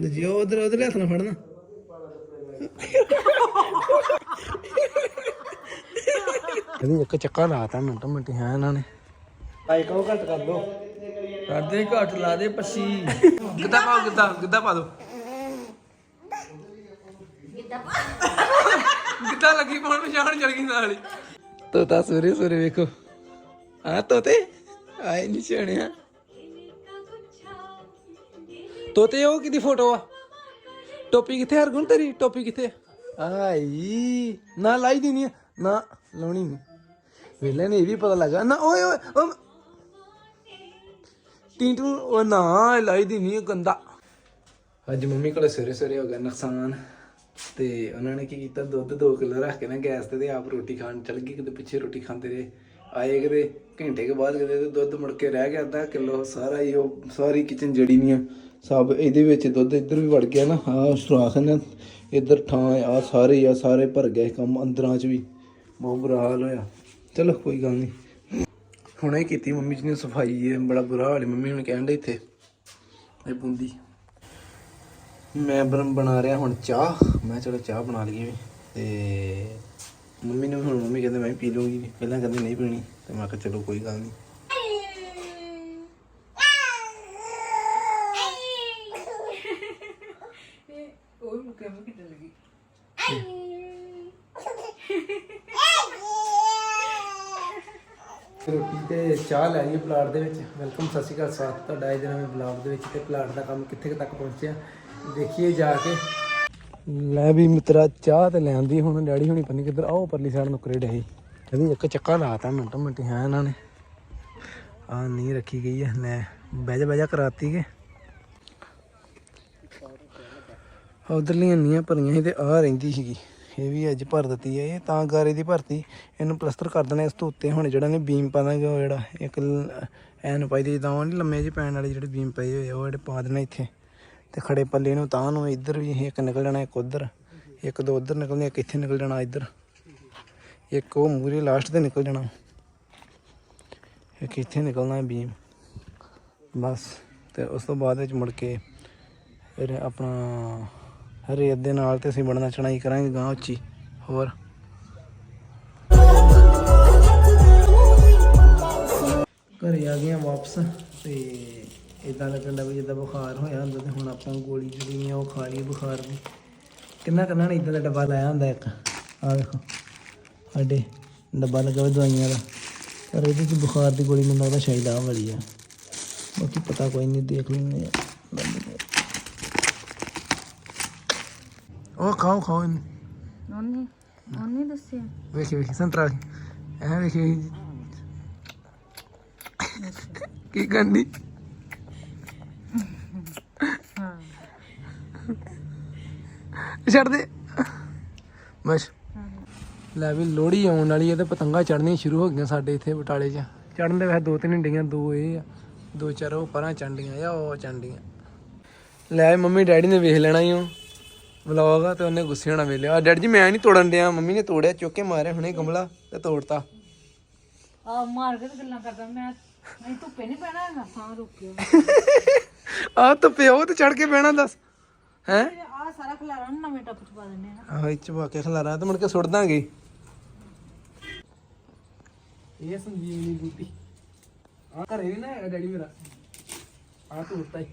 ਜੀ ਉਧਰ ਉਧਰ ਹੱਥ ਨਾਲ ਫੜਨਾ। ਇਹਦੀ ਇੱਕ ਚੱਕਾ ਲਾਤਾ ਮਿੰਟ ਮਿੰਟ ਹੈ ਇਹਨਾਂ ਨੇ। ਆਈ ਕਹੋ ਘੱਟ ਕਰ ਦੋ ਕਰਦੇ ਘੱਟ ਲਾ ਦੇ ਪੱਸੀ। ਗਿੱਧਾ ਪਾਓ ਗਿੱਧਾ ਗਿੱਧਾ ਪਾ ਦੋ। ਗਿੱਧਾ ਲੱਗੀ ਪਾਉਣ ਪਛਾਣ ਚਲ ਗਈ ਨਾਲ ਹੀ। ਤੋਤਾ ਸਵੇਰੇ ਸਵੇਰੇ ਵੇਖੋ। ਆ ਤੋਤੇ? ਆਏ ਨਹੀਂ ਛਣਿਆ ਤੋਤੇ ਉਹ ਕਿਦੀ ਫੋਟੋ ਆ? ਟੋਪੀ ਕਿੱਥੇ ਹਰਗੁਣ ਤੇਰੀ? ਟੋਪੀ ਕਿੱਥੇ ਆਈ ਨਾ ਲਾਈ ਦੀ ਨਹੀਂ ਨਾ ਲਾਉਣੀ ਨਹੀਂ। ਵੇਲੇ ਨੇ ਇਹ ਵੀ ਪਤਾ ਲੱਗਾ। ਨਾ ਓਏ ਓਏ ਟੀਟੂ ਉਹ ਨਾ ਲਾਈ ਦੀ ਨਹੀਂ ਗੰਦਾ। ਅੱਜ ਮੰਮੀ ਕੋਲ ਸਵੇਰੇ ਸਵੇਰੇ ਹੋ ਗਿਆ ਨੁਕਸਾਨ। ਤੇ ਉਹਨਾਂ ਨੇ ਕੀ ਕੀਤਾ? ਦੁੱਧ 2 ਕਿਲੋ ਰੱਖ ਕੇ ਨਾ ਗੈਸ ਤੇ ਤੇ ਆਪ ਰੋਟੀ ਖਾਣ ਚਲ ਗਈ। ਕਿਤੇ ਪਿੱਛੇ ਰੋਟੀ ਖਾਂਦੇ ਰਹੇ। ਆਏ ਕਿਤੇ ਘੰਟੇ ਕੇ ਬਾਅਦ ਕਿਤੇ ਦੁੱਧ ਮੁੜ ਕੇ ਰਹਿ ਗਿਆ ਅੱਧਾ ਕਿਲੋ ਸਾਰਾ ਹੀ ਉਹ ਸਾਰੀ ਕਿਚਨ ਜੜੀ ਨਹੀਂ ਸਭ ਇਹਦੇ ਵਿੱਚ ਦੁੱਧ ਇੱਧਰ ਵੀ ਵੜ ਗਿਆ ਨਾ। ਆਹ ਸੁਰਾਖ ਨੇ ਇੱਧਰ ਥਾਂ ਆ ਸਾਰੇ ਆ, ਸਾਰੇ ਭਰ ਗਏ ਕੰਮ ਅੰਦਰਾਂ ਚ ਵੀ। ਬਹੁਤ ਬੁਰਾ ਹਾਲ ਹੋਇਆ। ਚਲੋ ਕੋਈ ਗੱਲ ਨਹੀਂ ਹੁਣੇ ਕੀਤੀ ਮੰਮੀ ਜੀ ਨੇ ਸਫ਼ਾਈ ਹੈ ਬੜਾ ਬੁਰਾ ਹਾਲ ਹੈ ਮੰਮੀ ਹੁਣ ਕਹਿਣ ਦੇ ਇੱਥੇ, ਇਹ ਬੂੰਦੀ। ਮੈਂ ਬਣ ਬਣਾ ਰਿਹਾ ਹੁਣ ਚਾਹ। ਮੈਂ ਚਲੋ ਚਾਹ ਬਣਾ ਲਈਏ ਤੇ ਮੰਮੀ ਨੇ ਵੀ ਹੁਣ ਮੰਮੀ ਕਹਿੰਦੇ ਮੈਂ ਪੀ ਲੂੰਗੀ ਪਹਿਲਾਂ ਕਹਿੰਦੇ ਨਹੀਂ ਪੀਣੀ। ਤੇ ਮੈਂ ਕਿਹਾ ਚਲੋ ਕੋਈ ਗੱਲ ਨਹੀਂ ਚਾਹ ਲੈ ਲਈ ਪਲਾਟ ਦੇ ਵਿੱਚ। ਵੈਲਕਮ ਸਤਿ ਸ਼੍ਰੀ ਅਕਾਲ, ਸਵਾਗਤ ਤੁਹਾਡਾ ਇਹਦੇ ਦੇ ਨਵੇਂ ਬਲੌਗ ਦੇ ਵਿੱਚ ਤੇ ਪਲਾਟ ਦਾ ਕੰਮ ਕਿੱਥੇ ਤੱਕ ਪਹੁੰਚਿਆ। ਦੇਖੀਏ ਜਾ ਕੇ। ਲੈ ਵੀ ਮਿੱਤਰਾ, ਚਾਹ ਤੇ ਲੈਂਦੀ ਹੁਣ, ਡੈਡੀ ਹੁਣੀ ਪੰਨੀ ਕਿੱਧਰ ਆਓ ਪਰਲੀ ਸਾਈਡ ਨੁਕਰੇ ਡਹੀ ਇਹਦੀ ਇੱਕ ਚੱਕਾ ਲਾਤਾ ਮਿੰਟ ਮਿੰਟ ਹੈ ਇਹਨਾਂ ਨੇ। ਆ ਨਹੀਂ ਰੱਖੀ ਗਈ ਹੈ, ਲੈ, ਬਹਿ ਜਾ ਬਹਿ ਜਾ, ਕਰਾਤੀ ਕੇ। ਉਧਰਲੀਆਂ ਨੀਆਂ ਭਰੀਆਂ ਸੀ ਤੇ ਆ ਰਹਿੰਦੀ ਸੀਗੀ। ਇਹ ਵੀ ਅੱਜ ਭਰ ਦਿੱਤੀ ਹੈ ਇਹ ਤਾਂ ਗਾਰੇ ਦੀ ਭਰਤੀ। ਇਹਨੂੰ ਪਲਸਤਰ ਕਰ ਦੇਣਾ ਇਸ ਤੋਂ ਉੱਤੇ ਹੁਣ ਜਿਹੜਾ ਨੇ ਬੀਮ ਪਾ ਦਾਂਗੇ ਉਹ ਜਿਹੜਾ ਇੱਕ ਐਨ ਪਾਈ ਦੀ ਤਾਂ ਉਹ ਨਹੀਂ ਲੰਮੇ ਜਿਹੇ ਪੈਣ ਵਾਲੇ ਜਿਹੜੇ ਬੀਮ ਪਏ ਹੋਏ ਆ, ਉਹ ਜਿਹੜੇ ਪਾ ਦੇਣਾ ਇੱਥੇ। ਤੇ ਖੜੇ ਪੱਲੇ ਨੂੰ ਤਾਂ ਨੂੰ ਇੱਧਰ ਵੀ ਇੱਕ ਨਿਕਲ ਜਾਣਾ ਇੱਕ ਉੱਧਰ। ਇੱਕ ਦੋ ਉੱਧਰ ਨਿਕਲਣੇ ਇੱਕ ਇੱਥੇ ਨਿਕਲ ਜਾਣਾ ਇੱਧਰ। ਇੱਕ ਉਹ ਮੂਰੇ ਲਾਸਟ ਤੇ ਨਿਕਲ ਜਾਣਾ। ਇੱਕ ਇੱਥੇ ਨਿਕਲਣਾ ਬੀਮ। ਬਸ ਤੇ ਉਸ ਤੋਂ ਬਾਅਦ ਵਿੱਚ ਮੁੜ ਕੇ ਫਿਰ ਆਪਣਾ ਰੇਤ ਦੇ ਨਾਲ ਤੇ ਅਸੀਂ ਬਣਨਾ ਚੜਾਈ ਕਰਾਂਗੇ ਗਾਂ ਉੱਚੀ। ਹੋਰ? ਘਰੇ ਆ ਗਏ ਆ ਵਾਪਸ ਤੇ ਇਦਾਂ ਲੱਗਣ ਦਾ ਜਿੱਦਾਂ ਬੁਖਾਰ ਹੋਇਆ ਹੁੰਦਾ ਤੇ ਹੁਣ ਆਪਾਂ ਗੋਲੀ ਜਿਹੜੀ ਆ, ਉਹ ਖਾ ਲਈ ਬੁਖਾਰ ਦੀ ਕਿੰਨਾ ਕਿੰਨਾ ਨੇ ਇਦਾਂ ਦਾ ਡੱਬਾ ਲਾਇਆ ਹੁੰਦਾ ਇੱਕ? ਆ ਵੇਖੋ ਸਾਡੇ ਡੱਬਾ ਲੱਗਾ ਹੋਇਆ ਦਵਾਈਆਂ ਦਾ। ਪਰ ਇਹਦੇ ਚ ਬੁਖਾਰ ਦੀ ਗੋਲੀ ਮੈਨੂੰ ਲੱਗਦਾ ਸ਼ਾਇਦ ਆ ਵਾਲੀ ਆ। ਬਾਕੀ ਪਤਾ ਕੋਈ ਨਹੀਂ ਦੇਖ ਲੈਂਦੇ ਆ। ਉਹ ਖਾਓ ਖਾਓ ਇਹਨੂੰ। ਉਹਨੇ ਉਹਨੇ ਦੱਸਿਆ। ਵੇਖੀ ਵੇਖੀ ਸੰਤਰਾ ਐ ਵੇਖੀ। ਕੀ ਕਰਨੀ ਛੱਡ ਦੇ। ਬਸ। ਲੈ ਵੀ ਲੋਹੜੀ ਆਉਣ ਵਾਲੀ ਹੈ ਤੇ ਪਤੰਗਾ ਚੜਨੀਆਂ ਸ਼ੁਰੂ ਹੋ ਗਈਆਂ ਸਾਡੇ ਇੱਥੇ ਬਟਾਲੇ 'ਚ। ਚੜਨ ਦੇ ਵੈਸੇ ਦੋ ਤਿੰਨ ਹਿੰਡੀਆਂ ਦੋ ਇਹ ਆ। ਦੋ ਚਾਰ ਉਹ ਪਰਾਂ ਚੰਡੀਆਂ ਆ ਉਹ ਚੰਡੀਆਂ। ਲੈ ਮੰਮੀ ਡੈਡੀ ਨੇ ਵੇਖ ਲੈਣਾ ਹੀ ਉਹ ਵਲੌਗ ਆ ਤੇ ਉਹਨੇ ਗੁੱਸੇ ਹੋਣਾ ਵੇਲਿਆ ਡੈਡੀ ਜੀ ਮੈਂ ਨਹੀਂ ਤੋੜਨ ਡਿਆ ਮੰਮੀ ਨੇ ਤੋੜਿਆ ਚੁੱਕ ਕੇ ਮਾਰਿਆ ਹੁਣੇ ਗਮਲਾ ਤੇ ਤੋੜਤਾ। ਆ ਮਾਰ ਕੇ ਤੇ ਗੱਲਾਂ ਕਰਦਾ ਮੈਂ ਨਹੀਂ ਧੁੱਪੇ ਨਹੀਂ ਪੈਣਾ ਹੈਗਾ ਸਾਹ ਰੁਕਿਓ। ਆ ਤਾਂ ਪਿਓ ਤੇ ਚੜ ਕੇ ਬਹਿਣਾ ਦੱਸ। ਹੈ? ਆ ਸਾਰਾ ਖਲਾਰਾ ਨੂੰ ਨਵੇਂ ਟੱਪ ਚ ਪਾ ਦਿੰਦੇ ਆ ਆਹ ਇੱਚ ਪਾ ਕੇ ਖਲਾਰਾ ਤੇ ਮੁੜ ਕੇ ਸੁੱਟ ਦਾਂਗੇ। ਇਹ ਸੰਜੀਵਨੀ ਬੂਟੀ। ਆ ਘਰੇ ਵੀ ਨਾ ਹੈਗਾ ਡੈਡੀ ਮੇਰਾ। ਆ ਤੋੜਤਾ ਹੀ।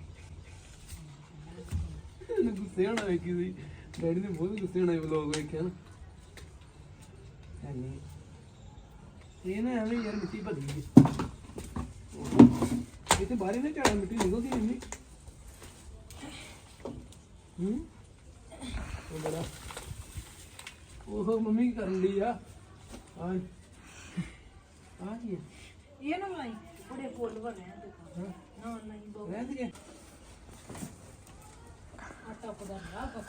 ਇਹਨੂੰ ਗੁੱਸੇ ਹੋਣਾ ਵੇਖੀ ਸੀ। ਡੈਡੀ ਨੇ ਬਹੁਤ ਗੁੱਸੇ ਹੋਣਾ ਵਲੋਗ ਵੇਖਿਆ ਨਾ। ਹੈ ਨੀ। ਇਹ ਨਾ ਐਵੇਂ ਯਾਰ ਮਿੱਟੀ ਭਰੀ ਗਈ ਇਹ ਤੇ ਬਾਹਰ ਹੀ ਨਾ ਝਾੜਾ ਮਿੱਟੀ ਨਿਕਲਦੀ ਨਹੀਂ ਹੂੰ? ਉਹ ਬੜਾ। ਉਹ ਮੰਮੀ ਕੀ ਕਰਨ ਲਈ ਆ? ਕੀ ਹੈ ਇਹ ਨਾ ਲਾਈ। ਬੜੇ ਫੁੱਲ ਬਣੇ ਆ ਦੇਖੋ। ਨਾ ਨਹੀਂ ਬੋ ਰਹਿ ਤੇ ਨਾ ਤਾਂ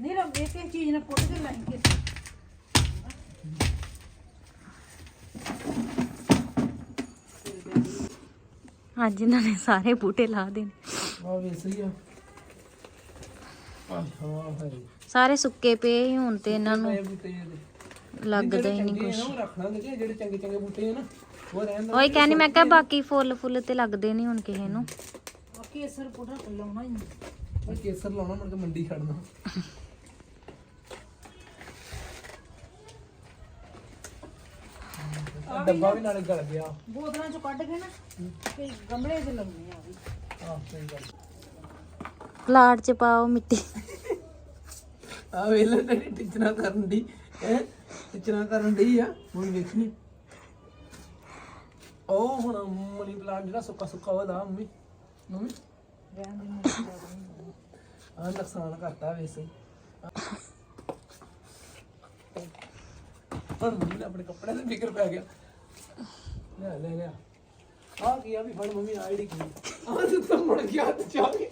ਨਹੀਂ ਰੰਗੇ ਚੀਜ਼ ਨੇ ਪੁੱਟ ਕੇ ਲਾਈ ਕੇ ਅੱਜ ਇਹਨਾਂ ਨੇ ਸਾਰੇ ਬੂਟੇ ਲਾ ਦੇਣੇ ਸਾਰੇ ਸੁੱਕੇ ਪਏ ਸੀ, ਹੁਣ ਤੇ ਇਹਨਾਂ ਨੂੰ ਲੱਗਦਾ ਹੀ ਨਹੀਂ ਚੰਗੇ ਆ ਕੁਛ। ਨਾ, ਉਹ ਰੱਖਣਾ ਕਿ ਜਿਹੜੇ ਚੰਗੇ ਚੰਗੇ ਬੂਟੇ ਆ ਨਾ। ਉਹ ਰਹਿਣ ਕਹਿੰਦੀ ਮੈਂ ਕਿਹਾ ਬਾਕੀ ਫੁੱਲ ਫੁੱਲ ਤੇ ਲੱਗਦੇ ਨਹੀਂ ਹੁਣ ਕਿਸੇ ਨੂੰ। ਆ ਕੇਸਰ ਪੁੱਡਾ ਲਾਉਣਾ ਹੀ ਉਹ ਕੇਸਰ ਲਾਉਣਾ ਮੁੜ ਕੇ ਮੰਡੀ ਖੜਨਾ। ਆਹ ਡੱਬਾ ਵੀ ਨਾਲੇ ਗਲ ਗਿਆ। ਬੋਤਲਾਂ ਚੋਂ ਕੱਢ ਕੇ ਨਾ ਤੇ ਗਮਲੇ 'ਚ ਲਾਉਣੇ ਆ ਵੀ। ਆਹ ਸਹੀ ਗੱਲ। ਪਲਾਟ 'ਚ ਪਾਓ ਮਿੱਟੀ। ਆ ਵੇਲੇ ਤੇ ਟਿਚਣਾ ਕਰਨ ਦੀ ਹੈ? ਟਿਚਣਾ ਕਰਨ ਦੀ ਆ ਹੁਣ ਵੇਖਣੀ ਉਹ ਹੁਣ ਮਨੀ ਪਲਾਂਟ ਜਿਹੜਾ ਸੁੱਕਾ ਸੁੱਕਾ ਉਹਦਾ ਮੰਮੀ। ਮੰਮੀ? ਰਹਿਣ ਦੇ ਮੁੱਕ ਆ ਨੁਕਸਾਨ ਕਰਤਾ ਵੈਸੇ। ਹੁਣ ਮੰਮੀ ਨੇ ਆਪਣੇ ਕੱਪੜੇ ਤੇ ਫਿਕਰ ਪੈ ਗਿਆ। ਲੈ ਲੈ ਲੈ। ਆ ਕੀ ਆ ਵੀ ਫੜ ਮੰਮੀ ਆਈਡੀ ਕੀ ਆ? ਤੇ ਤਾਂ ਮੁੜ ਗਿਆ ਹੱਥ ਚ ਆ ਗਿਆ।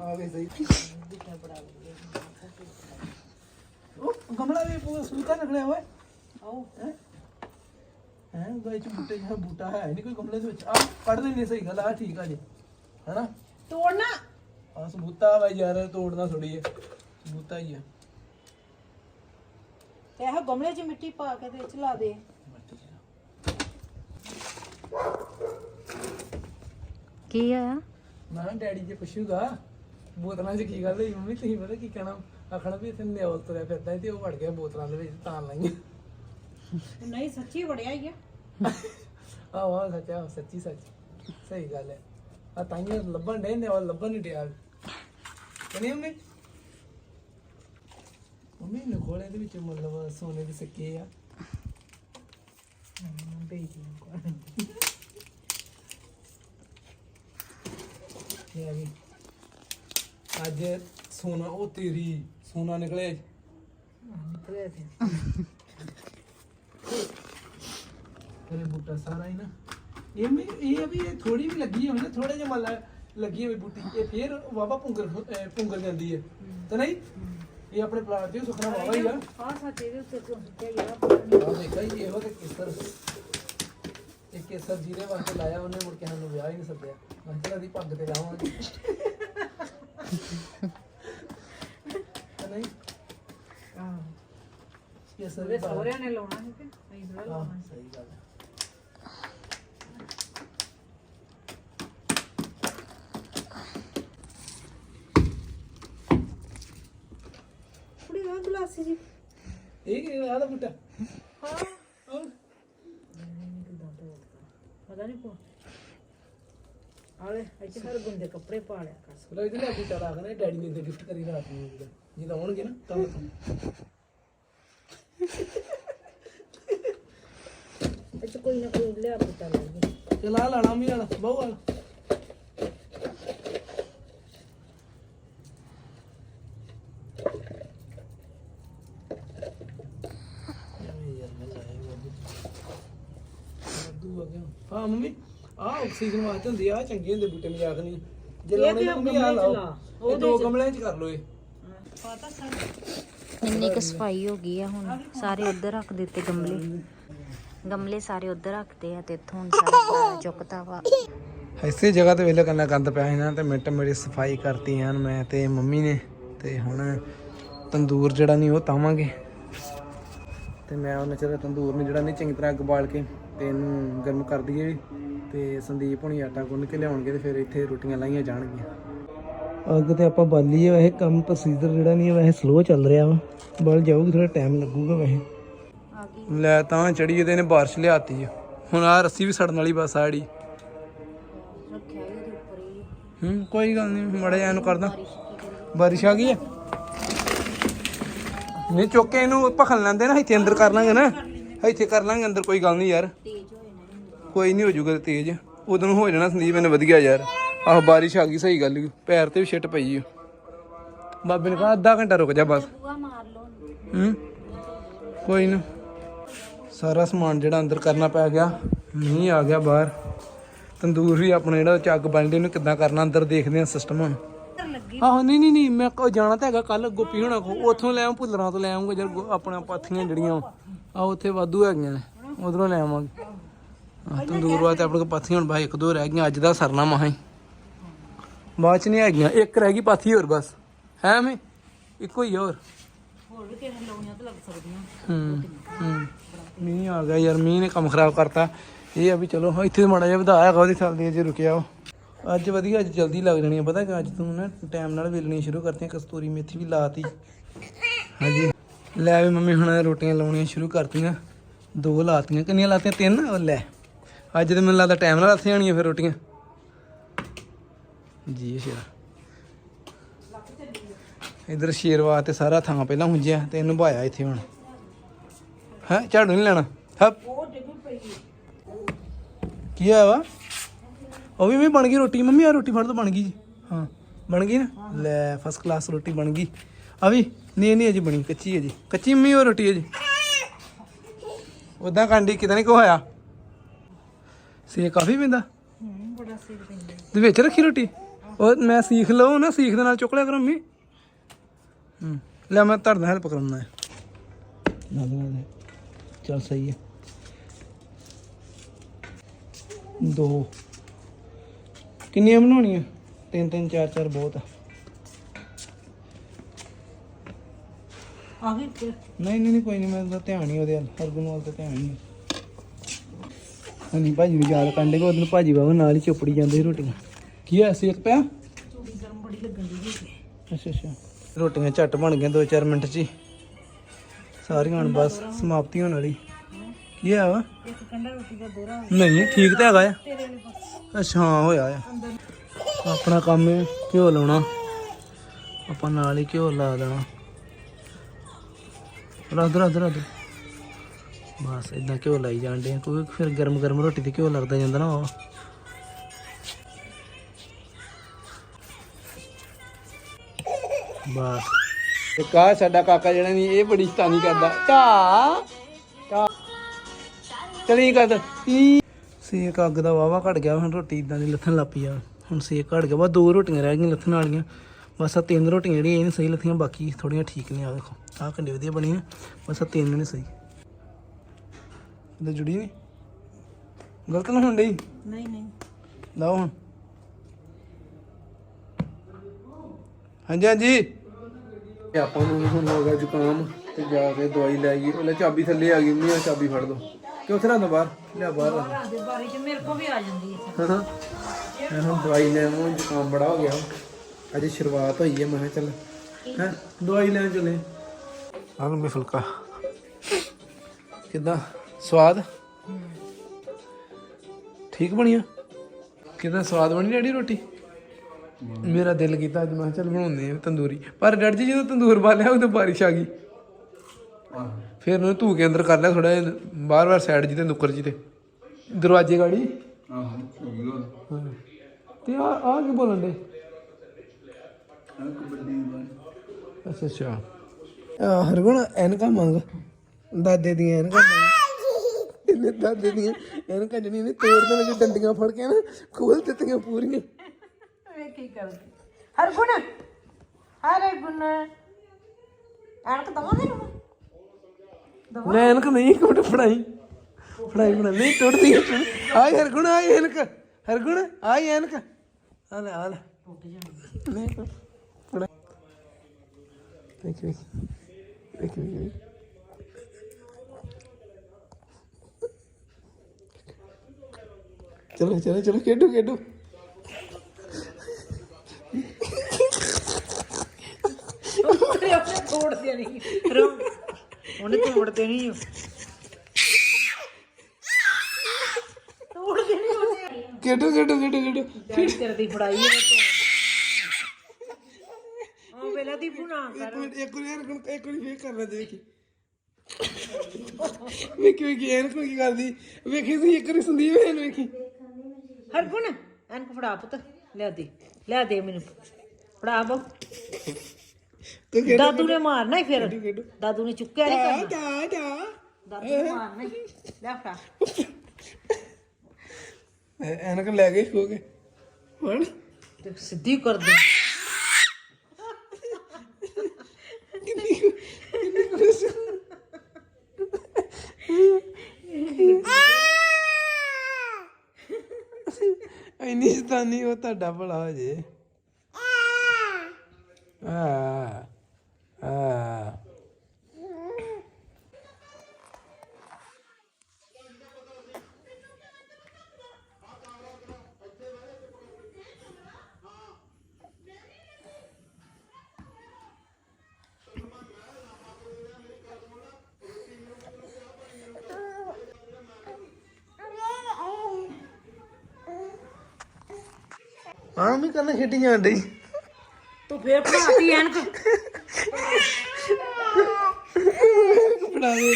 ਆ ਗਏ ਸਹੀ। ਉਹ ਗਮਲਾ ਵੀ ਪੂਰਾ ਸੂਤਾ ਨਿਕਲਿਆ ਹੋਇਆ ਆਓ। ਹੈ? ਹੈ ਗਾਇ ਚ ਬੂਟੇ ਜਿਹੜਾ ਬੂਟਾ ਹੈ ਨਹੀਂ ਕੋਈ ਗਮਲੇ ਦੇ ਵਿੱਚ। ਆ ਕੱਢ ਲੈਣੇ ਸਹੀ ਗੱਲ ਆ ਠੀਕ ਆ ਜੀ। ਹੈਨਾ? ਤੋੜਨਾ। ਆ ਸਬੂਤਾ ਵਾ ਯਾਰ ਤੋੜਨਾ ਥੋੜੀ ਹੈ ਸਬੂਤਾ ਹੀ ਆ। ਤੇ ਇਹ ਗਮਲੇ 'ਚ ਮਿੱਟੀ ਪਾ ਕੇ ਤੇ ਚਲਾ ਦੇ। ਕੀ ਆ? ਮੈਂ ਕਿਹਾ ਡੈਡੀ ਜੇ ਪੁੱਛੂਗਾ ਬੋਤਲਾਂ 'ਚ ਕੀ ਗੱਲ ਹੋਈ? ਮੰਮੀ ਤੁਸੀਂ ਪਤਾ ਕੀ ਕਹਿਣਾ? ਆਖਣਾ ਵੀ ਇੱਥੇ ਨਿਆਵਲ ਤੁਰਿਆ ਫਿਰਦਾ ਸੀ ਤੇ ਉਹ ਵੜ ਗਿਆ ਬੋਤਲਾਂ ਦੇ ਵਿੱਚ ਤਾਂ ਲਾਈਆਂ। ਨਹੀਂ ਸੱਚੀ ਵੜਿਆ ਹੀ ਆ। ਆਹ ਵਾਹ ਸੱਚਾ ਸੱਚੀ ਸੱਚ। ਸਹੀ ਗੱਲ ਹੈ। ਆ ਤਾਈਆਂ ਲੱਭਣ ਡੇ ਨਿਆਵਲ ਲੱਭਣ ਨਹੀਂ ਡਿਆ। ਕਹਿੰਦੀ ਮੰਮੀ? ਮੰਮੀ ਨੇ ਖੋਲੇ ਦੇ ਵਿੱਚ ਮਤਲਬ ਸੋਨੇ ਦੇ ਸਿੱਕੇ ਆ। ਬੇਜੀ ਇਹ ਆ ਵੀ ਅੱਜ ਸੋਨਾ ਉਹ ਤੇਰੀ ਸੋਨਾ ਨਿਕਲਿਆ ਜੀ। ਨਿਕਲਿਆ ਤੇਰੇ ਬੂਟਾ ਸਾਰਾ ਹੀ ਨਾ। ਇਹ ਵੀ ਇਹ ਵੀ ਥੋੜੀ ਵੀ ਲੱਗੀ ਹੋਵੇ ਨਾ ਥੋੜੇ ਜਿਹਾ ਮੱਲਾ ਲੱਗੀ ਹੋਵੇ ਬੂਟੀ। ਇਹ ਫੇਰ ਵਾਵਾ ਪੁੰਗਰ ਅਹ ਪੁੰਗਰ ਜਾਂਦੀ ਹੈ। ਤਾਂ ਨਹੀਂ? ਇਹ ਆਪਣੇ ਪਲਾਟ ਤੇ ਸੁਖਣਾ ਵਾਵਾ ਹੀ ਆ। ਆ ਸੱਚ ਇਹਦੇ ਉੱਤੇ ਤੋਂ ਸੁੱਟਿਆ ਗਿਆ ਪਤਾ। ਆ ਦੇਖਾ ਜੀ ਇਹੋ ਤੇ ਕੇਸਰ। ਇਹ ਕੇਸਰ ਜੀਰੇ ਵਾਸਤੇ ਲਾਇਆ ਉਹਨੇ ਮੁੜ ਕੇ ਸਾਨੂੰ ਵਿਆਹ ਹੀ ਨਹੀਂ ਸੱਦਿਆ। ਮੈਂ ਕਿਹਾ ਦੀ ਪੱਗ ਤੇ ਲਾਵਾਂਗੇ ਤਾਂ ਨਹੀਂ ਹਾਂ ਪਾ- ਸਹੁਰਿਆਂ ਨੇ ਲਾਉਣਾ ਸੀ ਤੇ ਅਸੀਂ ਥੋੜ੍ਹਾ ਹਾਂ ਲਾਉਣਾ ਸਹੀ ਗੱਲ ਹੈ ਕੁੜੀ ਆ ਗਲਾਸੀ ਜੀ। ਇਹ ਕੀ ਆ ਦਾ ਬੂਟਾ ਹਾਂ। ਹਾਂ ਪਤਾ ਨਹੀਂ ਕੋ ਆਲੇ ਇੱਥੇ ਹਰ ਗੁੰਦੇ ਕੱਪੜੇ ਪਾ ਲਿਆ ਕਰ। ਚਲੋ ਇਹਦੇ ਨਾਲ ਬੂਟਾ ਲਾ ਕੇ ਡੈਡੀ ਨੇ ਗਿਫਟ ਕਰੀ ਰਾਤ ਨੂੰ। ਜਦੋਂ ਆਉਣਗੇ ਨਾ ਤਾਂ ਇੱਥੇ ਕੋਈ ਨਾ ਕੋਈ ਲਿਆ ਬੁੱਟਾ ਲਾਈਏ ਚਲਾ ਲਾਣਾ ਮੀ ਵਾਲਾ ਬਹੁ ਵਾਲਾ। ਹਾਂ ਮੰਮੀ ਆ ਆਕਸੀਜਨ ਵਾਸਤੇ ਹੁੰਦੀ ਆ ਚੰਗੇ ਹੁੰਦੇ ਬੂਟੇ ਮਜ਼ਾਕ ਨਹੀਂ। ਜੇ ਲਾਉਣੇ ਤੇ ਮੰਮੀ ਆ ਲਾਓ। ਲਾ, ਇਹ ਦੋ ਗਮਲਿਆਂ 'ਚ ਕਰ ਲਓ ਇਹ। ਇੰਨੀ ਕੁ ਸਫ਼ਾਈ ਹੋ ਗਈ ਆ ਹੁਣ। ਸਾਰੇ ਉੱਧਰ ਰੱਖ ਦਿੱਤੇ ਗਮਲੇ। ਗਮਲੇ ਸਾਰੇ ਉੱਧਰ ਰੱਖਦੇ ਆ ਤੇ ਇੱਥੋਂ ਹੁਣ ਸਾਰਾ ਚੁੱਕਤਾ ਵਾ। ਇਸੇ ਜਗ੍ਹਾ ਤੇ ਵੇਲੇ ਕੰਨਾ ਗੰਦ ਪਿਆ ਸੀ ਨਾ ਤੇ ਮਿੰਟ ਮੇਰੀ ਸਫ਼ਾਈ ਕਰਤੀ ਹਨ ਮੈਂ ਤੇ ਮੰਮੀ ਨੇ ਤੇ ਹੁਣ ਤੰਦੂਰ ਜਿਹੜਾ ਨਹੀਂ ਉਹ ਤਾਵਾਂਗੇ। ਤੇ ਮੈਂ ਉਹਨਾਂ ਚਿਰ ਤੰਦੂਰ ਨੂੰ ਜਿਹੜਾ ਨਹੀਂ ਚੰਗੀ ਤਰ੍ਹਾਂ ਅੱਗ ਬਾਲ ਕੇ ਤੇ ਇਹਨੂੰ ਗਰਮ ਕਰ ਦਈਏ ਤੇ ਸੰਦੀਪ ਹੁਣੀ ਆਟਾ ਗੁੰਨ ਕੇ ਲਿਆਉਣਗੇ ਤੇ ਫਿਰ ਇੱਥੇ ਰੋਟੀਆਂ ਲਾਈਆਂ ਜਾਣਗੀਆਂ। ਅੱਗ ਤੇ ਆਪਾਂ ਬਾਲੀ ਹੈ ਵੈਸੇ ਕੰਮ ਪ੍ਰੋਸੀਜਰ ਜਿਹੜਾ ਨਹੀਂ ਵੈਸੇ ਸਲੋ ਚੱਲ ਰਿਹਾ ਵਾ। ਬਲ ਜਾਊਗੀ ਥੋੜਾ ਟਾਈਮ ਲੱਗੂਗਾ ਵੈਸੇ। ਲੈ ਤਾਂ ਚੜੀ ਤੇ ਇਹਨੇ ਬਾਰਿਸ਼ ਲਿਆਤੀ ਆ। ਹੁਣ ਆ ਰੱਸੀ ਵੀ ਸੜਨ ਵਾਲੀ ਬਸ ਆੜੀ। ਹੂੰ, ਕੋਈ ਗੱਲ ਨਹੀਂ ਮੜਾ ਜਾ ਕਰਦਾ। ਬਾਰਿਸ਼ ਆ ਗਈ ਹੈ ਨਹੀਂ, ਚੁੱਕ ਕੇ ਇਹਨੂੰ ਭਖਣ ਲੈਂਦੇ ਨਾ, ਇੱਥੇ ਅੰਦਰ ਕਰ ਲਾਂਗੇ ਨਾ। ਇੱਥੇ ਕਰ ਲਾਂਗੇ, ਅੰਦਰ ਕੋਈ ਗੱਲ ਨਹੀਂ ਯਾਰ। ਕੋਈ ਨਹੀਂ ਹੋ ਜੂਗਾ ਤੇਜ਼। ਉਦੋਂ ਹੋ ਜਾਣਾ ਸੰਦੀਪ ਨੇ ਵਧੀਆ ਯਾਰ। ਆਹ ਬਾਰਿਸ਼ ਆ ਗਈ ਸਹੀ ਗੱਲ ਈ। ਪੈਰ ਤੇ ਵੀ ਛਿੱਟ ਪਈ ਆ ਬਾਬੇ ਨੇ ਕਹਾ ਅੱਧਾ ਘੰਟਾ ਰੁਕ ਜਾ ਬਸ। ਹੂੰ? ਕੋਈ ਨਾ। ਸਾਰਾ ਸਮਾਨ ਜਿਹੜਾ ਅੰਦਰ ਕਰਨਾ ਪੈ ਗਿਆ ਮੀਂਹ ਆ ਗਿਆ ਬਾਹਰ। ਤੰਦੂਰ ਵੀ ਆਪਣਾ ਜਿਹੜਾ ਚੱਗ ਬਣਦੇ ਨੂੰ ਕਿੱਦਾਂ ਕਰਨਾ ਅੰਦਰ ਦੇਖਦੇ ਆ ਸਿਸਟਮ ਹੁਣ। ਆਹੋ ਨਹੀਂ ਨਹੀਂ ਨਹੀਂ ਮੈਂ ਕੋ ਜਾਣਾ ਤਾਂ ਹੈਗਾ ਕੱਲ ਗੋਪੀ ਹੋਣਾ ਕੋ ਉੱਥੋਂ ਲੈ ਆਉਂ ਭੁੱਲਰਾਂ ਤੋਂ ਲੈ ਆਉਂਗਾ ਗੋ- ਆਪਣਾ ਪਾਥੀਆਂ ਜਿਹੜੀਆਂ ਆ ਉੱਥੇ ਵਾਧੂ ਹੈਗੀਆਂ ਨੇ ਉਧਰੋਂ ਲੈ ਆਵਾਂਗੇ। ਆਹ, ਤੰਦੂਰ ਵਾਸਤੇ ਆਪਣੇ ਕੋਲ ਪਾਥੀਆਂ ਹੁਣ ਬਾਈ ਇੱਕ ਦੋ ਰਹਿ ਗਈਆਂ ਅੱਜ ਦਾ ਸਰਨਾ ਮਹਾ ਹੀ। ਬਾਅਦ ਚ ਨਹੀਂ ਹੈਗੀਆਂ ਇੱਕ ਰਹਿ ਗਈ ਪਾਥੀ ਹੋਰ ਬਸ। ਹੈ ਮੈਂ ਇੱਕੋ ਹੀ ਹੋਰ। ਹੋਰ ਵੀ ਕਿਸੇ ਨੇ ਲਾਉਣੀਆਂ ਤਾਂ ਲੱਗ ਸਕਦੀਆਂ। ਹੂੰ ਹੂੰ। ਮੀਂਹ ਆ ਗਿਆ ਯਾਰ ਮੀਂਹ ਨੇ ਕੰਮ ਖਰਾਬ ਕਰਤਾ। ਇਹ ਆ ਵੀ ਚਲੋ ਹਾਂ, ਇੱਥੇ ਮਾੜਾ ਜਿਹਾ ਵਧਾਇਆ ਹੈਗਾ ਉਹਦੇ ਚੱਲਦੇ ਜੇ ਰੁਕਿਆ ਉਹ। ਅੱਜ ਵਧੀਆ ਅੱਜ ਜਲਦੀ ਲੱਗ ਜਾਣੀ ਆ। ਪਤਾ ਕਿ ਅੱਜ ਤੂੰ ਨਾ ਟਾਈਮ ਨਾਲ ਵੇਲਣੀ ਸ਼ੁਰੂ ਕਰਤੀਆਂ ਕਸਤੂਰੀ ਮੇਥੀ ਵੀ ਲਾਤੀ। ਹਾਂਜੀ। ਲੈ ਵੀ ਮੰਮੀ ਹੁਣ ਰੋਟੀਆਂ ਲਾਉਣੀਆਂ ਸ਼ੁਰੂ ਕਰਤੀਆਂ। ਦੋ ਲਾਤੀਆਂ ਕਿੰਨੀਆਂ ਲਾਤੀਆਂ? ਤਿੰਨ? ਉਹ ਲੈ। ਅੱਜ ਤੇ ਮੈਨੂੰ ਲੱਗਦਾ ਟਾਈਮ ਨਾਲ ਲੱਥ ਜਾਣੀਆਂ ਫਿਰ ਰੋਟੀਆਂ। ਜੀ ਸ਼ੇਰ ਇਧਰ ਸ਼ੇਰਵਾ ਤੇ ਸਾਰਾ ਥਾਂ ਪਹਿਲਾਂ ਹੁੰਜਿਆ ਤੇ ਇਹਨੂੰ ਭਾਇਆ ਇੱਥੇ ਹੁਣ। ਹੈ ਝਾੜੂ ਨਹੀਂ ਲੈਣਾ? ਹੱਪ। ਕੀ ਆ ਵਾ? ਉਹ ਵੀ ਵੀ ਬਣ ਗਈ ਰੋਟੀ। ਮੰਮੀ ਆ ਰੋਟੀ ਫੜ ਤੋਂ ਬਣ ਗਈ ਜੀ। ਹਾਂ ਬਣ ਗਈ ਨਾ? ਲੈ ਫਸਟ ਕਲਾਸ ਰੋਟੀ ਬਣ ਗਈ। ਆ ਵੀ ਨਹੀਂ ਨਹੀਂ ਅਜੇ ਬਣੀ ਕੱਚੀ ਹੈ ਜੀ। ਕੱਚੀ ਮੰਮੀ ਉਹ ਰੋਟੀ ਹੈ ਜੀ। ਉਦਾਂ ਕਾਂਡੀ ਕਿਤੇ ਨਹੀਂ ਕੋ ਹੋਇਆ। ਸੇ ਕਾਫੀ ਪੈਂਦਾ। ਹੂੰ ਬੜਾ ਸੇਕ ਪੈਂਦਾ ਤੇ ਵਿੱਚ ਰੱਖੀ ਰੋਟੀ? ਉਹ ਮੈਂ ਸੀਖ ਲਵਾਂ ਨਾ ਸੀਖ ਦੇ ਨਾਲ ਚੁੱਕ ਲਿਆ ਕਰੋ ਮੰਮੀ। ਹੂੰ ਲੈ ਮੈਂ ਧਰਦਾ ਹੈਲਪ ਕਰਾਉਣਾ ਹੈ। ਨਾ ਦੇ ਨਾ ਦੇ ਚੱਲ ਸਹੀ ਹੈ। ਦੋ। ਕਿੰਨੀਆਂ ਬਣਾਉਣੀਆਂ? ਤਿੰਨ ਤਿੰਨ ਚਾਰ ਚਾਰ ਬਹੁਤ ਆ। ਆ ਗਈ ਨਹੀਂ ਨਹੀਂ ਨਹੀਂ, ਕੋਈ ਨਹੀਂ ਮੈਂ ਤਾਂ ਧਿਆਨ ਹੀ ਉਹਦੇ ਵੱਲ। ਹਰਗੁਣ ਵੱਲ ਤਾਂ ਧਿਆਨ ਹੀ ਹਨੀ ਭਾਜੀ ਨੂੰ ਯਾਦ ਕਰਨ ਦੇ ਕੋ ਉਹਨੂੰ ਭਾਜੀ ਬਾਬਾ ਨਾਲ ਹੀ ਚੁੱਪੜੀ ਜਾਂਦੇ ਸੀ ਰੋਟੀਆਂ। ਕੀ ਆ ਸੇਕ ਪਿਆ? ਚੂੜੀ ਗਰਮ ਬੜੀ ਲੱਗਣ ਦੀ ਜੀ ਅੱਛਾ ਅੱਛਾ। ਰੋਟੀਆਂ ਝੱਟ ਬਣ ਗਈਆਂ 2-4 ਮਿੰਟ 'ਚ ਹੀ। ਸਾਰੀਆਂ ਹੁਣ ਬਸ ਸਮਾਪਤੀ ਹੋਣ ਵਾਲੀ। ਕੀ ਆ ਵਾ? ਇੱਕ ਕੰਡਾ ਰੋਟੀ ਦਾ ਦੋਰਾ ਨਹੀਂ ਠੀਕ ਤਾਂ ਹੈਗਾ ਆ। ਤੇਰੇ ਅੱਛਾ ਹਾਂ ਹੋਇਆ ਆ। ਆਪਣਾ ਕੰਮ ਹੈ ਘਿਓ ਲਾਉਣਾ। ਆਪਾਂ ਨਾਲ ਹੀ ਘਿਓ ਲਾ ਦੇਣਾ। ਰੱਦ ਰੱਦ ਰੱਦ। ਬਸ ਇਦਾਂ ਘਿਓ ਲਾਈ ਜਾਂਦੇ ਆ ਕਿਉਂਕਿ ਫਿਰ ਗਰਮ ਗਰਮ ਰੋਟੀ ਤੇ ਘਿਓ ਲੱਗਦਾ ਜਾਂਦਾ ਨਾ ਉਹ। ਬਸ। ਇੱਕ ਆ ਸਾਡਾ ਕਾਕਾ ਜਿਹੜਾ ਨਹੀਂ ਇਹ ਬੜੀ ਸ਼ਤਾਨੀ ਕਰਦਾ। ਢਾ ਢਾ ਚਲੀ ਕਰ ਈ ਸੇਕ ਅੱਗ ਦਾ ਵਾਵਾ ਘਟ ਗਿਆ ਹੁਣ ਰੋਟੀ ਇਦਾਂ ਦੀ ਲੱਥਣ ਲੱਪੀ ਆ। ਹੁਣ ਸੇਕ ਘਟ ਗਿਆ। ਬਸ ਦੋ ਰੋਟੀਆਂ ਰਹਿ ਗਈਆਂ ਲੱਥਣ ਵਾਲੀਆਂ। ਬਸ ਆ ਤਿੰਨ ਰੋਟੀਆਂ ਜਿਹੜੀਆਂ ਇਹ ਨਹੀਂ ਸਹੀ ਲੱਥੀਆਂ ਬਾਕੀ ਥੋੜੀਆਂ ਠੀਕ ਨੇ ਆ ਦੇਖੋ। ਆਹ ਕੰਡੇ ਵਧੀਆ ਬਣੀ ਆ। ਬਸ ਆ ਤਿੰਨ ਨੇ ਸਹੀ। ਇਹਦਾ ਜੁੜੀ ਨਹੀਂ ਗਲਤ ਨਾ ਡਈ? ਨਹੀਂ ਨਹੀਂ। ਲਾਓ ਹੁਣ। ਹਾਂਜੀ ਹਾਂਜੀ। ਤੇ ਆਪਾਂ ਨੂੰ ਹੁਣ ਹੋ ਗਿਆ ਜ਼ੁਕਾਮ ਤੇ ਜਾ ਕੇ ਦਵਾਈ ਲੈ ਗਈ ਉਹਲੇ ਚਾਬੀ ਥੱਲੇ ਆ ਗਈ ਮੰਮੀ ਆ ਚਾਬੀ ਫੜ ਦੋ ਕਿ ਉੱਥੇ ਰੱਖ ਦੋ ਬਾਹਰ ਲਿਆ ਬਾਹਰ ਰੱਖ ਘਰਾਂ ਦੇ। ਬਾਰੇ ਚ ਮੇਰੇ ਕੋ ਵੀ ਆ ਜਾਂਦੀ ਹੈ ਹਾਂ। ਮੈਂ ਹੁਣ ਦਵਾਈ ਲੈਣ ਨੂੰ ਜ਼ੁਕਾਮ ਬੜਾ ਹੋ ਗਿਆ। ਅਜੇ ਸ਼ੁਰੂਆਤ ਹੋਈ ਹੈ ਮੈਂ ਕਿਹਾ ਚੱਲ ਹੈ ਦਵਾਈ ਲੈਣ ਚੱਲੇ ਆਹ ਲੰਬੇ ਫੁਲਕਾ। ਕਿਦਾਂ? ਸਵਾਦ? ਠੀਕ ਬਣੀਆ ਕਿਦਾਂ ਸਵਾਦ ਬਣੀ ਡੈਡੀ ਰੋਟੀ? ਮੇਰਾ ਦਿਲ ਕੀਤਾ ਅੱਜ ਮੈਂ ਕਿਹਾ ਚੱਲ ਬਣਾਉਂਦੇ ਆ ਤੰਦੂਰੀ। ਪਰ ਡੈਡੀ ਜੀ ਜਦੋਂ ਤੰਦੂਰ ਬਾਲਿਆ ਉਦੋਂ ਬਾਰਿਸ਼ ਆ ਗਈ। ਫਿਰ ਉਹਨੂੰ ਧੂ ਕੇ ਅੰਦਰ ਕਰ ਲਿਆ ਥੋੜਾ ਬਾਰ ਬਾਰ ਸਾਈਡ ਜੀ ਤੇ ਨੁੱਕਰ ਜੀ ਤੇ ਦਰਵਾਜ਼ੇ ਗਾੜੀ। ਤੇ ਆ ਆ ਕੀ ਬੋਲਣ ਦੇ ਅੱਛਾ ਅੱਛਾ। ਆ ਹਰਗੁਣ ਐਨਕਾਂ ਮੰਗ। ਦਾਦੇ ਦੀਆਂ ਐਨਕਾਂ ਮੰਗ। ਇਹਨੇ ਦਾਦੇ ਦੀਆਂ ਐਨਕਾਂ ਜਿਹੜੀਆਂ ਨੇ ਤੋੜ ਦੇ ਵਿੱਚ ਡੰਡੀਆਂ ਫੜ ਕੇ ਨਾ ਖੋਲ ਦਿੱਤੀਆਂ ਪੂਰੀਆਂ। ਕੀ ਕਰਦੀ? ਹਰ ਗੁਣ ਹਰ ਗੁਣ। ਐਨਕ ਦਵਾ ਦੇ ਨੂੰ ਲੈ ਐਨਕ ਨਹੀਂ ਕੋਟ ਫੜਾਈ। ਫੜਾਈ ਬਣਾ ਨਹੀਂ ਟੁੱਟਦੀ। ਆਈ ਹਰਗੁਣ ਆਈ ਐਨਕ। ਹਰਗੁਣ ਆਈ ਐਨਕ। ਆ ਲੈ ਆ ਲੈ। ਟੁੱਟ ਜਾਣੀ। ਨਹੀਂ ਫੜਾ ਦੇਖ ਵੇਖ ਦੇਖ ਵੇਖ। ਚਲੋ ਚਲੋ ਚਲੋ ਖੇਡੋ ਖੇਡੋ। ਉਹਨੇ ਆਪਣੇ ਤੋੜ ਦੇਣੀ। ਰੋ- ਉਹਨੇ ਤੋੜ ਦੇਣੀ ਓ। ਤੋੜ ਦੇਣੀ ਉਹਨੇ। ਖੇਡੋ ਖੇਡੋ ਖੇਡੋ ਖੇਡੋ। ਡੈਡੀ ਤੇਰੇ ਦੀ ਫੜਾਈ ਉਹਨੇ ਤੋੜ। ਉਹ ਪਹਿਲਾਂ ਦੀ ਬੁਣਾ ਕਰ। ਇੱਕ ਮਿੰਟ ਇੱਕ ਵਾਰੀ ਹਰਗੁਣ ਇੱਕ ਵਾਰੀ ਫੇਰ ਕਰਨਾ ਦੇਖੀ। ਵੇਖੀ ਵੇਖੀ ਐਨਕ ਨੂੰ ਕੀ ਕਰਦੀ। ਵੇਖੀ ਸੀ ਇੱਕ ਵਾਰੀ ਸੰਦੀਪ ਐਨ ਵੇਖੀ। ਹਰ ਗੁਣ ਐਨਕ ਫੜਾ ਪੁੱਤ। ਲੈ ਦੇ ਲੈ ਦੇ ਮੈਨੂੰ। ਫੜਾ ਬੋ। ਤੇ ਦਾਦੂ ਨੇ ਮਾਰਨਾ ਹੀ ਫਿਰ। ਦਾਦੂ ਨੇ ਚੁੱਕਿਆ ਨਹੀਂ ਕਰਨਾ। ਜਾ ਜਾ। ਦਾਦੂ ਨੇ ਮਾਰਨਾ ਹੀ। ਲੈ ਫੜਾ। ਐਨਕ ਲੈ ਗਏ ਹੋ ਗਏ ਹੁਣ? ਤੇ ਸਿੱਧੀ ਕਰ ਦੇ ਇੰਨੀ ਸਤਾਨੀ ਉਹ ਤੁਹਾਡਾ ਭਲਾ ਹੋ ਜੇ। ਆ ਆ ਹਾਂ ਮੈਂ ਕੰਨ ਖੇਡੀ ਜਾਣ ਡਈ ਤੂੰ ਫੇਰ ਬਣਾਤੀ ਐਨਕ? ਫੜਾ ਦੇ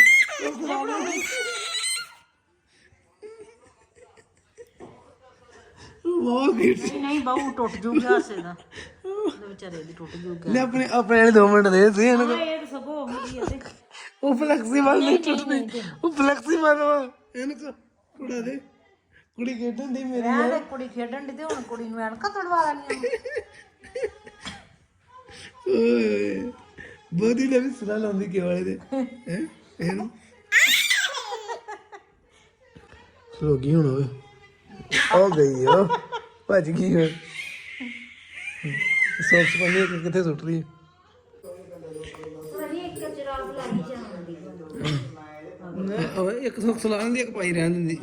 ਨਹੀਂ ਬਾਹੂ ਟੁੱਟ ਜੂਗਾ ਹਾਸੇ ਦਾ। ਉਹਦੇ ਵਿਚਾਰੇ ਦੀ ਟੁੱਟ ਜੂਗਾ। ਲੈ ਆਪਣੇ ਆਪਣੇ ਵਾਲੇ 2 ਮਿੰਟ ਦੇ ਸੀ ਇਹਨੂੰ ਇਹ ਤਾਂ ਸਭ ਹੋ ਗਈ ਹੈ ਤੇ। ਉਹ ਫਲੈਕਸੀਬਲ ਨਹੀਂ ਟੁੱਟਦੀ। ਉਹ ਫਲੈਕਸੀਬਲ ਵਾ। ਇਹਨੂੰ ਕੁੜਾ ਦੇ। ਕੁੜੀ ਖੇਡਣ ਦੀ ਮੇਰੀ ਤੇ ਕੁੜੀ ਖੇਡਣ ਦੀ ਤੇ ਹੁਣ ਕੁੜੀ ਨੂੰ ਐਨਕਾਂ ਤੜਵਾ ਲੈਣੀਆਂ। ਓਏ। ਬੋਦੀ ਨੇ ਵੀ ਸੁਣਾ ਲਾਉਂਦੀ ਕਿ ਵਾਲੇ ਦੇ। ਹੈ? ਇਹਨੂੰ ਸੋ ਗਈ ਹੁਣ ਓਏ। ਆ ਗਈ ਓ। ਭੱਜ ਗਈ ਓ। ਸੋਕਸ ਪੰਨੀ ਕਿ ਕਿੱਥੇ ਸੁੱਟ ਰਹੀ ਹੈ ਨਾ, ਓਏ ਇੱਕ ਸੋਕਸ ਲਾ ਦਿੰਦੀ ਇੱਕ ਪਾਈ ਰਹਿਣ ਦਿੰਦੀ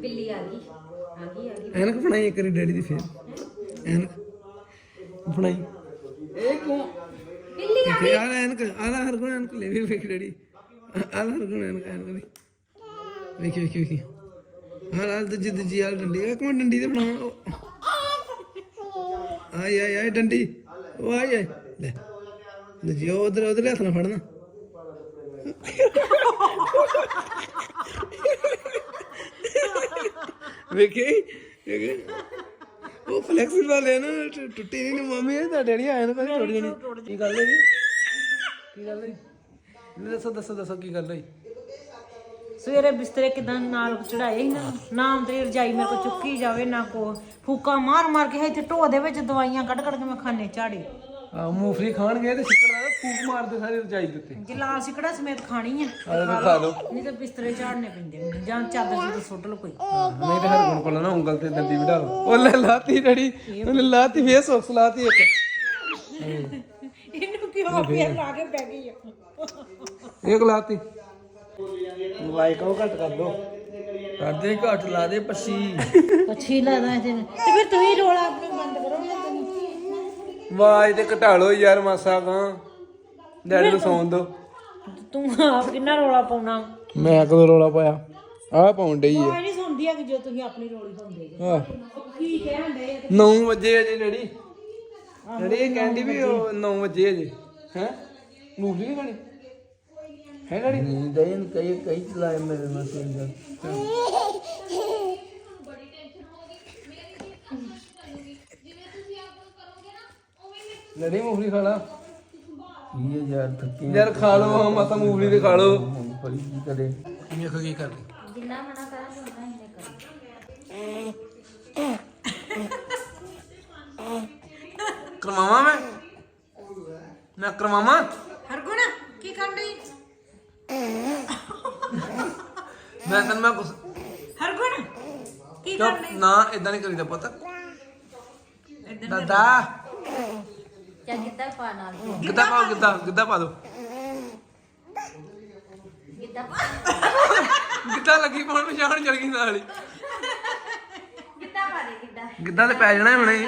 ਬਿੱਲੀ ਆ ਗਈ ਆ ਗਈ ਆ ਗਈ ਐਨਕ ਬਣਾਈ ਇੱਕ ਵਾਰੀ ਡੈਡੀ ਦੀ ਫੇਰ। ਐਨਕ ਬਣਾਈ। ਇਹ ਕਿਉਂ? ਬਿੱਲੀ ਤੇ ਯਾਰ ਐਨਕ ਆਦਾ ਹਰ ਗੁਣ ਐਨਕ ਲੈ ਵੀ ਵੇਖ ਡੈਡੀ। ਆਦਾ ਹਰ ਗੁਣ ਐਨਕ ਐਨਕ ਦੀ। ਵੇਖੀ ਵੇਖੀ ਵੇਖੀ। ਹਾਂ ਲਾਲ ਦੂਜੀ ਦੂਜੀ ਯਾਰ ਡੰਡੀ। ਇੱਕ ਮਿੰਟ ਡੰਡੀ ਤੇ ਬਣਾਵਾਂ। ਆਈ ਆਈ ਆਈ ਡੰਡੀ। ਉਹ ਆਈ ਆਈ ਲੈ। ਦੂਜੀ ਉਹ ਉਧਰ ਉਧਰ ਹੱਥ ਨਾਲ ਫੜਨਾ। ਵੇਖੀ? ਉਹ ਫਲੈਕਸੀਬਲ ਹੈ ਨਾ ਟੁੱਟੀ ਨਹੀਂ ਮੰਮੀ ਇਹ ਤਾਂ ਡੈਡੀ ਆਇਆ ਨਾ ਕਦੇ ਟੁੱਟ ਜਾਣੀ ਕੀ ਗੱਲ ਹੈ ਕੀ ਗੱਲ ਹੈ ਨਹੀਂ ਦੱਸੋ ਦੱਸੋ ਦੱਸੋ ਕੀ ਗੱਲ ਹੈ ਸਵੇਰੇ ਬਿਸਤਰੇ ਕਿਦਾਂ ਨਾਲ ਚੜਾਏ ਨਾ ਨਾ ਅੰਦਰੀ ਰਜਾਈ ਮੇਰੇ ਕੋ ਚੁੱਕੀ ਜਾਵੇ, ਨਾ ਕੋ ਫੂਕਾ ਮਾਰ ਮਾਰ ਕੇ ਇੱਥੇ ਢੋ ਦੇ ਵਿੱਚ ਦਵਾਈਆਂ ਕੱਢ ਕੱਢ ਕੇ ਮੈਂ ਖਾਣੇ ਝਾੜੀ। ਆ ਮੂੰਗਫਲੀ ਖਾਣਗੇ ਤੇ ਸ਼ਿਕਰ ਨਾਲ ਫੂਕ ਮਾਰਦੇ ਸਾਰੇ ਰਜਾਈ ਦੇ ਉੱਤੇ। ਗਿਲਾਸ ਇਕੜਾ ਸਮੇਤ ਖਾਣੀ ਆ ਆਲੇ ਤੇ ਖਾ ਲਓ। ਨਹੀਂ ਤਾਂ ਬਿਸਤਰੇ ਝਾੜਨੇ ਪੈਂਦੇ ਮੈਨੂੰ ਜਾਂ ਚਾਦਰ ਚੂਦਰ ਸੁੱਟ ਲਓ ਕੋਈ। ਨਹੀਂ ਤੇ ਹਰ ਗੁਣ ਕੋਲ ਨਾ ਉਂਗਲ ਤੇ ਦੰਦੀ ਵਢਾ ਲਓ। ਉਹ ਲੈ ਲਾਤੀ ਡੈਡੀ ਉਹਨੇ ਲਾਤੀ ਫੇਰ ਸੋਕਸ ਲਾਤੀ ਇੱਕ। ਇਹਨੂੰ ਕਿਉਂ ਫੇਰ ਲਾ ਕੇ ਬਹਿ ਗਈ ਆ? ਇੱਕ ਲਾਤੀ। ਲਾਈਕ ਉਹ ਘੱਟ ਕਰ ਦੋ ਕਰਦੇ ਘੱਟ ਲਾ ਦੇ ਪੱਛੀ। ਅੱਛੀ ਲੱਗਦਾ ਨਾਲ। ਤੇ ਫਿਰ ਤੁਸੀਂ ਰੋਲਾ ਆਪਣੀ ਬੰਦ ਕਰੋ ਨਾ ਤੁਸੀਂ ਆਵਾਜ਼ ਤੇ ਘਟਾ ਲਓ ਯਾਰ ਮਾਸਾ ਕਾਂ ਡੈਡੀ ਨੂੰ ਸੌਣ ਦੋ। ਤੂੰ ਆਪ ਕਿੰਨਾ ਰੋਲਾ ਪਾਉਣਾ? ਮੈਂ ਕਦੋਂ ਰੋਲਾ ਪਾਇਆ? ਆਹ ਪਾਉਣ ਡਈ ਨਹੀਂ ਸੁਣਦੀ ਆ ਕਿ ਜੋ ਤੁਸੀਂ ਆਪਣੀ ਰੋਲੀ ਪਾਉਂਦੇ ਜੇ। ਆਹ। ਕੀ ਕਹਿਣ ਦੇ 9 ਵਜੇ ਅਜੇ ਡੈਡੀ। ਡੈਡੀ ਇਹ ਕਹਿੰਦੀ ਵੀ ਉਹ 9 ਵਜੇ ਅਜੇ ਹੈ? ਮੂਵੀ ਨਹੀਂ ਖਾਣੀ ਹੈ ਡੈਡੀ? ਨੀਂਦ ਆਈ ਕਈ ਕਈ ਚਲਾਏ ਮੇਰੇ ਨਾਲ ਤਿੰਨ ਡੈਡੀ ਮੂਵੀ ਖਾ ਲਾ। ਕੀ ਹੈ ਯਾਰ ਥੱਕੀ ਯਾਰ ਖਾ ਲਓ ਮਾਤਾ ਮੂਵੀ ਤੇ ਖਾ ਲਓ। ਮੂੰਗਫਲੀ ਕੀ ਕਰੇ ਵੇਖੋ ਕੀ ਕਰਦੀ? ਜਿੰਨਾ ਮਨਾ ਕਰਾਂਗੇ ਉਨਾ ਹੀ ਕਰੋ। ਕਰਵਾਵਾਂ ਮੈਂ? ਮੈਂ ਕਰਵਾਵਾਂ? ਹਰਗੁਣ ਕੀ ਕਰਨ ਡਈ? ਮੈਂ ਤੈਨੂੰ ਮੈਂ ਕੁਛ ਹਰਗੁਣ ਕੀ ਕਰਨ ਚੁੱਪ ਨਾ ਇਦਾਂ ਨਹੀਂ ਕਰੀਦਾ ਪੁੱਤ। ਦਾਦਾ। ਪਾ ਨਾਲ? ਗਿੱਧਾ ਪਾਓ ਗਿੱਧਾ ਗਿੱਧਾ ਪਾ ਦੋ? ਗਿੱਧਾ ਪਾ? ਗਿੱਧਾ ਲੱਗੀ ਪਾਉਣ ਪਛਾਣ ਚੜ ਗਈ ਨਾਲ ਹੀ। ਗਿੱਧਾ ਪਾ ਦੇ ਗਿੱਧਾ ਗਿੱਧਾ ਤੇ ਪੈ ਜਾਣਾ ਹੁਣੇ?